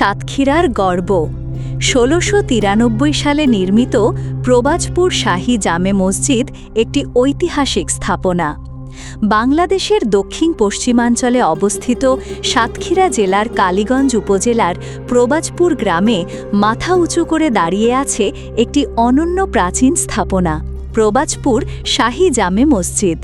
সাতক্ষীরার গর্ব। ষোলোশো সালে নির্মিত প্রবাজপুর শাহী জামে মসজিদ একটি ঐতিহাসিক স্থাপনা। বাংলাদেশের দক্ষিণ পশ্চিমাঞ্চলে অবস্থিত সাতক্ষীরা জেলার কালীগঞ্জ উপজেলার প্রবাজপুর গ্রামে মাথা উঁচু করে দাঁড়িয়ে আছে একটি অনন্য প্রাচীন স্থাপনা প্রবাজপুর শাহী জামে মসজিদ।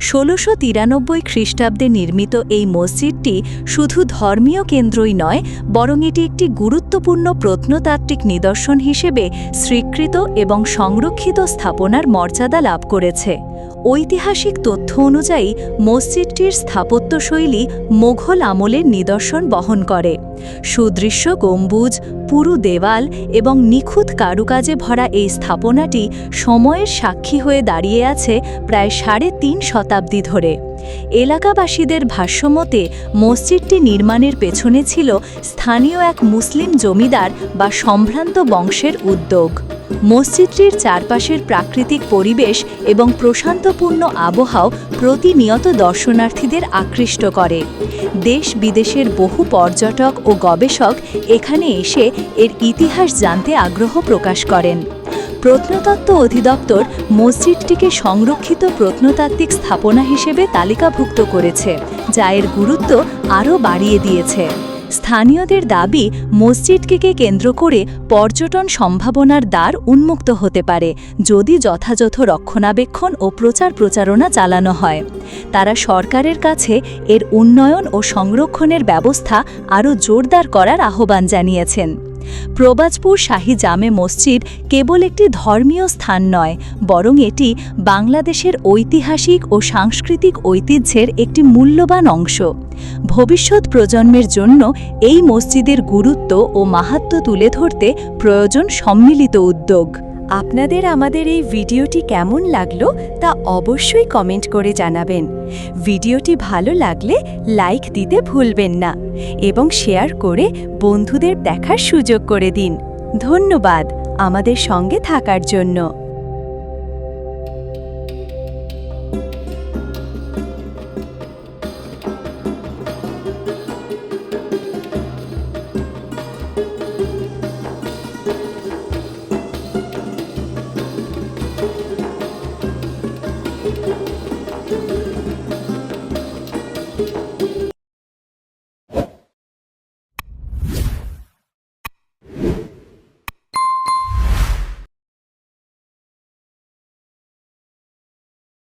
ষোলোশো তিরানব্বই খ্রিস্টাব্দে নির্মিত এই মসজিদটি শুধু ধর্মীয় কেন্দ্রই নয়, বরং এটি একটি গুরুত্বপূর্ণ প্রত্নতাত্ত্বিক নিদর্শন হিসেবে স্বীকৃত এবং সংরক্ষিত স্থাপনার মর্যাদা লাভ করেছে। ঐতিহাসিক তথ্য অনুযায়ী, মসজিদটির স্থাপত্যশৈলী মোঘল আমলের নিদর্শন বহন করে। সুদৃশ্য গম্বুজ, পুরু দেওয়াল এবং নিখুঁত কারুকাজে ভরা এই স্থাপনাটি সময়ের সাক্ষী হয়ে দাঁড়িয়ে আছে প্রায় সাড়ে তিন শতাব্দী ধরে। এলাকাবাসীদের ভাষ্যমতে, মসজিদটি নির্মাণের পেছনে ছিল স্থানীয় এক মুসলিম জমিদার বা সম্ভ্রান্ত বংশের উদ্যোগ। মসজিদটির চারপাশের প্রাকৃতিক পরিবেশ এবং প্রশান্তপূর্ণ আবহাওয়া প্রতিনিয়ত দর্শনার্থীদের আকৃষ্ট করে। দেশ বিদেশের বহু পর্যটক ও গবেষক এখানে এসে এর ইতিহাস জানতে আগ্রহ প্রকাশ করেন। প্রত্নতত্ত্ব অধিদপ্তর মসজিদটিকে সংরক্ষিত প্রত্নতাত্ত্বিক স্থাপনা হিসেবে তালিকাভুক্ত করেছে, যা এর গুরুত্ব আরও বাড়িয়ে দিয়েছে। স্থানীয়দের দাবি মসজিদকে কেন্দ্র করে পর্যটন সম্ভাবনার দ্বার উন্মুক্ত হতে পারে, যদি যথাযথ রক্ষণাবেক্ষণ ও প্রচার প্রচারণা চালানো হয়। তারা সরকারের কাছে এর উন্নয়ন ও সংরক্ষণের ব্যবস্থা আরও জোরদার করার আহ্বান জানিয়েছেন। প্রবাজপুর শাহী জামে মসজিদ কেবল একটি ধর্মীয় স্থান নয়, বরং এটি বাংলাদেশের ঐতিহাসিক ও সাংস্কৃতিক ঐতিহ্যের একটি মূল্যবান অংশ। ভবিষ্যৎ প্রজন্মের জন্য এই মসজিদের গুরুত্ব ও মাহাত্ম তুলে ধরতে প্রয়োজন সম্মিলিত উদ্যোগ। আপনাদের আমাদের এই ভিডিওটি কেমন লাগল তা অবশ্যই কমেন্ট করে জানাবেন। ভিডিওটি ভালো লাগলে লাইক দিতে ভুলবেন না এবং শেয়ার করে বন্ধুদের দেখার সুযোগ করে দিন। ধন্যবাদ আমাদের সঙ্গে থাকার জন্য।